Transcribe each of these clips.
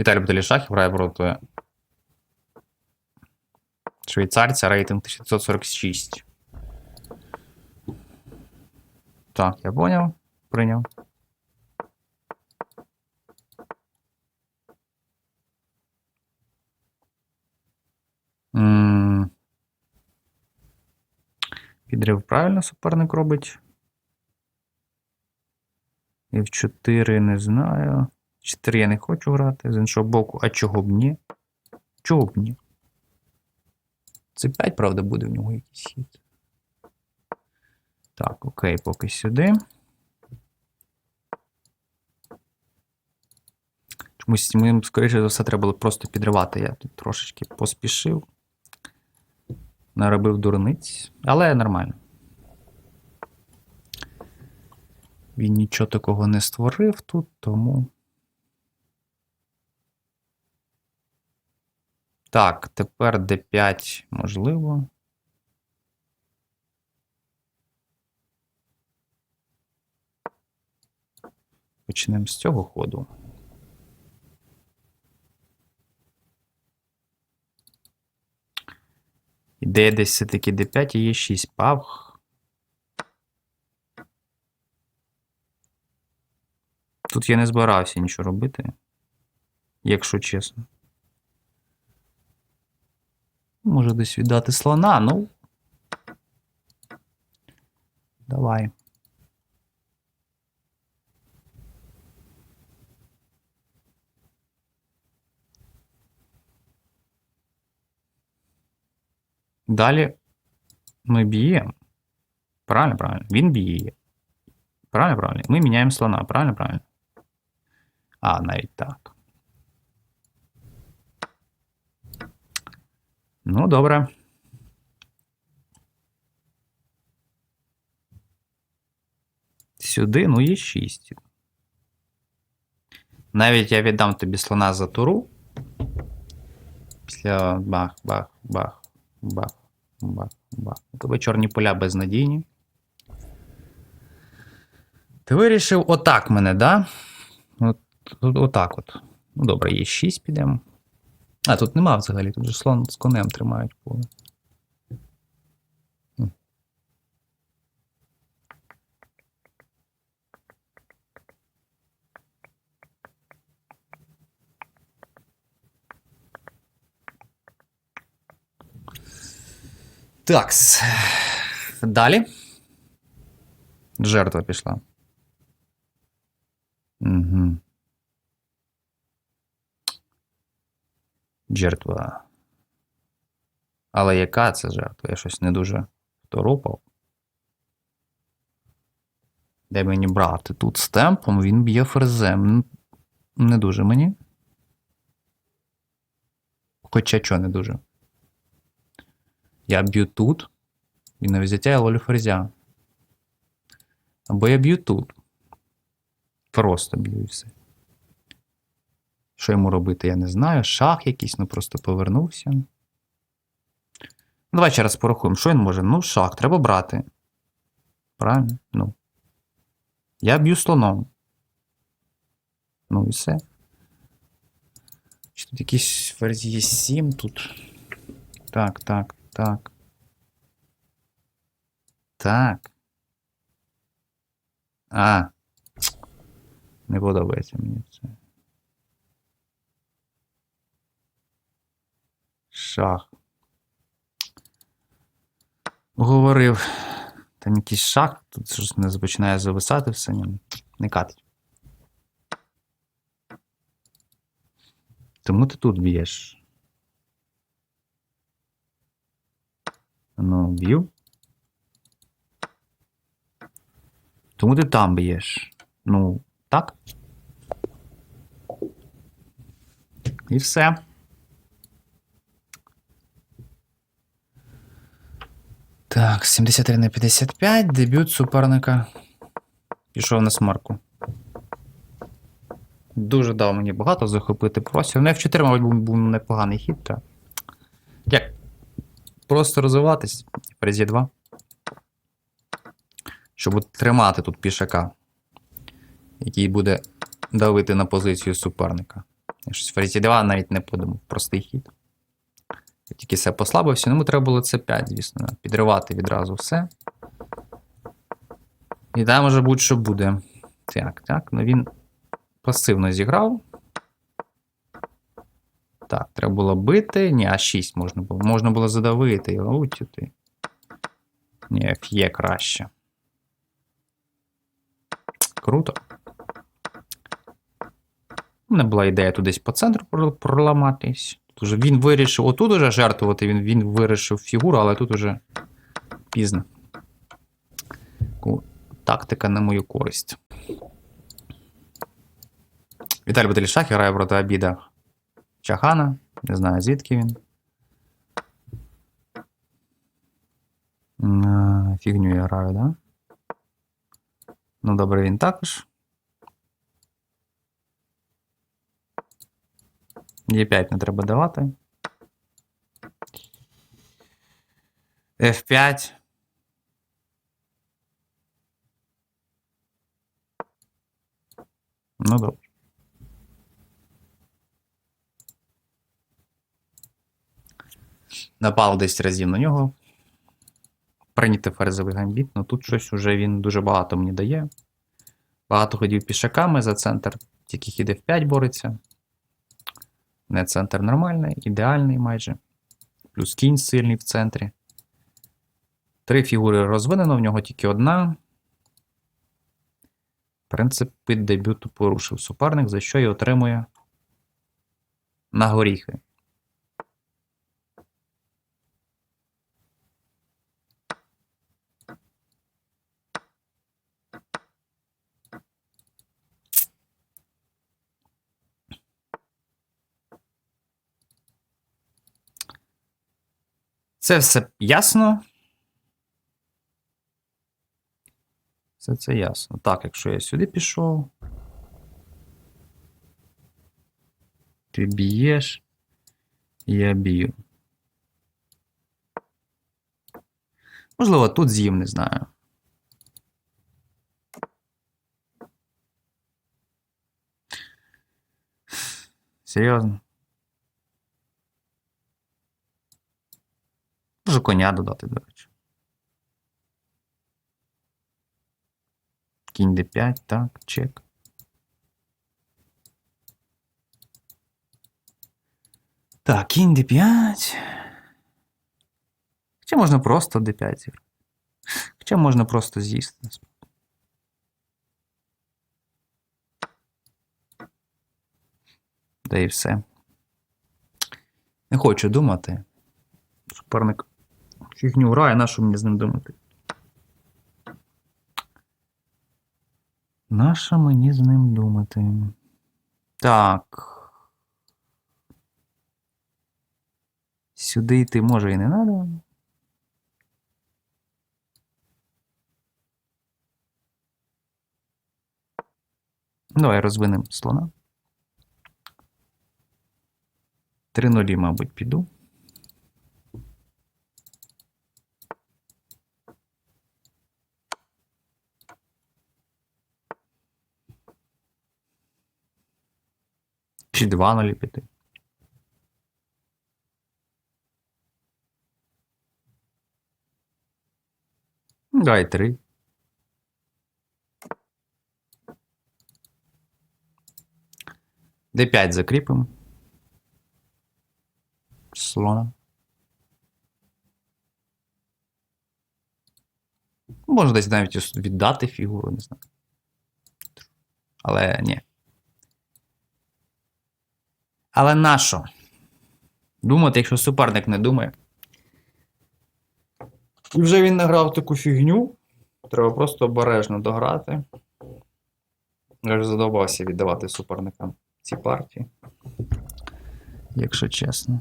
Віталій Баталішахів грає проти швейцарця рейтинг 1946. Так, я поняв. Прийняв. Підрив правильно суперник робить. І в 4 не знаю. 4 я не хочу грати. З іншого боку, а чого б ні? Чого б ні? Це 5, правда, буде в нього якийсь хід. Так, окей, поки сюди. Чомусь ми, скоріше за все, треба було просто підривати. Я тут трошечки поспішив. Наробив дурниць, але нормально. Він нічого такого не створив тут, тому. Так, тепер D5 можливо. Почнемо з цього ходу. Ідея десь все-таки D5 і є 6 пав. Тут я не збирався нічого робити, якщо чесно. Може десь віддати слона, ну. Давай. Далі ми б'ємо. Правильно, правильно. Він б'є. Правильно, правильно. Ми міняємо слона. Правильно, правильно. А, навіть так. Ну, добре. Сюди, ну і 6. Навіть я віддам тобі слона за туру. Після бах, бах, бах, бах, бах, бах. У тебе чорні поля безнадійні. Ти вирішив отак мене, да? От, отак от. Ну, добре, є 6 підемо. А, тут нема взагалі, тут же слон з конем тримають поле. Такс. Далі. Жертва пішла. Угу. Жертва. Але яка це жертва? Я щось не дуже второпав. Де мені брати? Тут з темпом він б'є ферзем. Не дуже мені. Хоча чого не дуже. Я б'ю тут. І на взяття я ловлю ферзя. Або я б'ю тут. Просто б'ю і все. Що йому робити, я не знаю. Шах якийсь, ну просто повернувся. Ну, Давай ще раз порахуємо, що він може? Ну, шах, треба брати. Правильно? Ну. Я б'ю слоном. Ну і все. Чи тут якийсь ферзь є 7 тут? Так, так, так. Так. А. Не подобається мені це. Шах. Говорив. Там якийсь шах, тут щось не починає зависати все. ні, Не катить. Тому ти тут б'єш. Ну, б'ю. Тому ти там б'єш. Ну, так. І все. Так, 73 на 55. Дебют суперника. Пішов на смарку. Дуже дав мені багато захопити простір. Ну, F4, мабуть, був, непоганий хід. Та. Як? Просто розвиватись. Ферзі 2. Щоб тримати тут пішака, який буде давити на позицію суперника. Я щось ферзі 2 навіть не подумав. Простий хід. Тільки все послабився. Йому треба було С5, звісно. Підривати відразу все. І там може будь-що буде. Так, так. Ну він пасивно зіграв. Так, треба було бити. Ні, а 6 можна було. Можна було задавити його. Утюти. Ні, ф'є краще. Круто. У мене була ідея тут по центру проламатись. Уже він вирішив, отут уже жертвувати, він, він вирішив фігуру, але тут уже пізно. Тактика на мою користь. Віталій Баталішах грає проти обіда Чахана. Не знаю, звідки він. Фігню я граю, да? Ну, добре, він також. Е5 не треба давати. F5. Ну, добре. Напав 10 разів на нього. Прийняти ферзовий гамбіт, ну тут щось уже він дуже багато мені дає. Багато ходів пішаками за центр, тільки хід F5 бореться. Не центр нормальний, ідеальний майже. Плюс кінь сильний в центрі. Три фігури розвинено, в нього тільки одна. Принципи дебюту порушив суперник, за що і отримує на горіхи. Це все ясно. Все це ясно. Так, якщо я сюди пішов. Ти б'єш, я б'ю. Можливо, тут з'їм, не знаю. Серйозно? Можу коня додати, до речі. Кінь d5, так, чек. Так, кінь d5. Хоча можна просто d5 зіграти. Хоча можна просто з'їсти. Да і все. Не хочу думати. Суперник фігню грає, на що мені з ним думати? Нащо мені з ним думати? Так. Сюди йти може і не треба. Давай розвинемо слона. Три нулі, мабуть, піду. Чи два нулі піти. Ну, Давай три. Д5 закріпимо. Слона. Можна десь навіть віддати фігуру, не знаю. Але ні. Але нащо? Думати, якщо суперник не думає. І вже він награв таку фігню. Треба просто обережно дограти. Я вже задобався віддавати суперникам ці партії. Якщо чесно.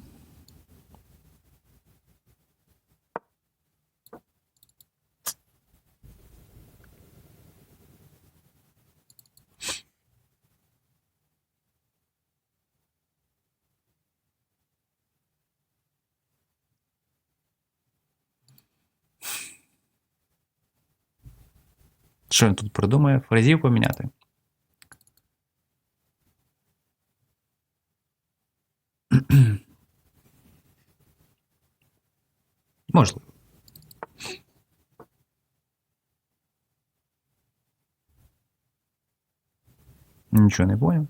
Що він тут придумає? Фразів поміняти. Можливо. Нічого не поняв.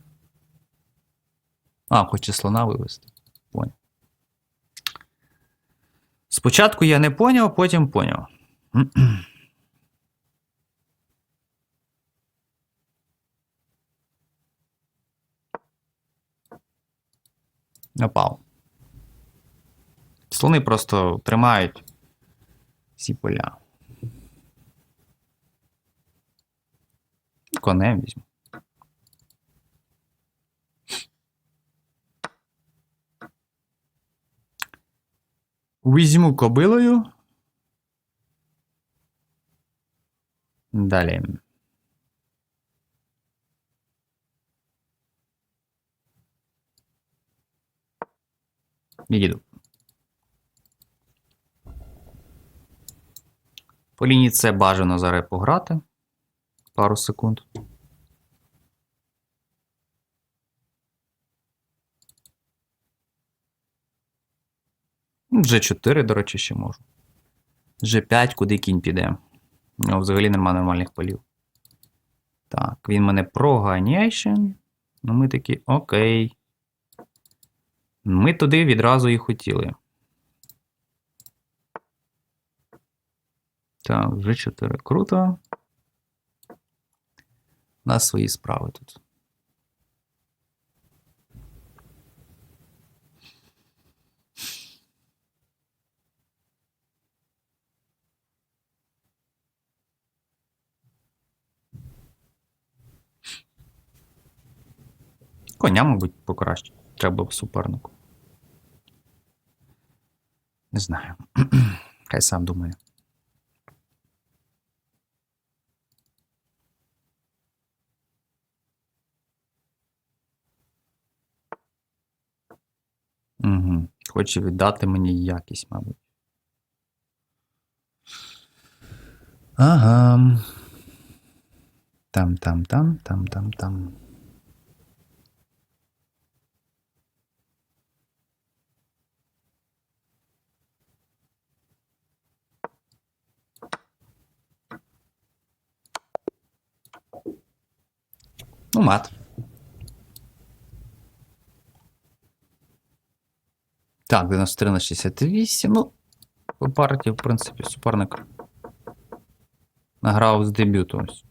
А, хоче слона вивести. Поняв. Спочатку я не поняв, потім поняв. Напав. Слони просто тримають всі поля. Конем візьму. Візьму кобилою. Далі. Їду. По лінії С бажано зараз пограти. Пару секунд. G4, до речі, ще можу. G5, куди кінь піде. У нього взагалі нема нормальних полів. Так, він мене проганяє. Ну, ми такі, окей. Ми туди відразу і хотіли. Так, вже 4. Круто. У нас свої справи тут. Коня, мабуть, покраще. Треба супернику. Не знаю. Хай сам думає. Угу. Хоче віддати мені якість, мабуть. Ага. Там, там, там, там, там, там. Ну, мат. Так, 93 на 68. Ну, по партії, в принципі, суперник награв з дебюту. Ось.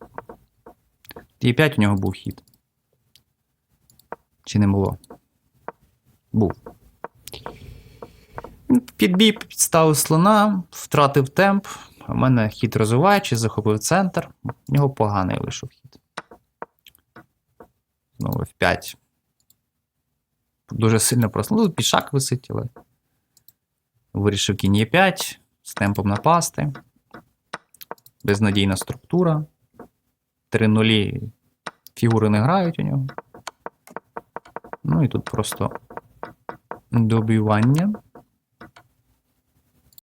І 5 у нього був хід. Чи не було? Був. Підбій підставив слона, втратив темп. У мене хід розвиваючий, захопив центр. У нього поганий вийшов хід. Знову F5. Дуже сильно просто. Ну, пішак висить. Вирішив кінь Е5 з темпом напасти. Безнадійна структура. Три нулі фігури не грають у нього. Ну і тут просто добивання.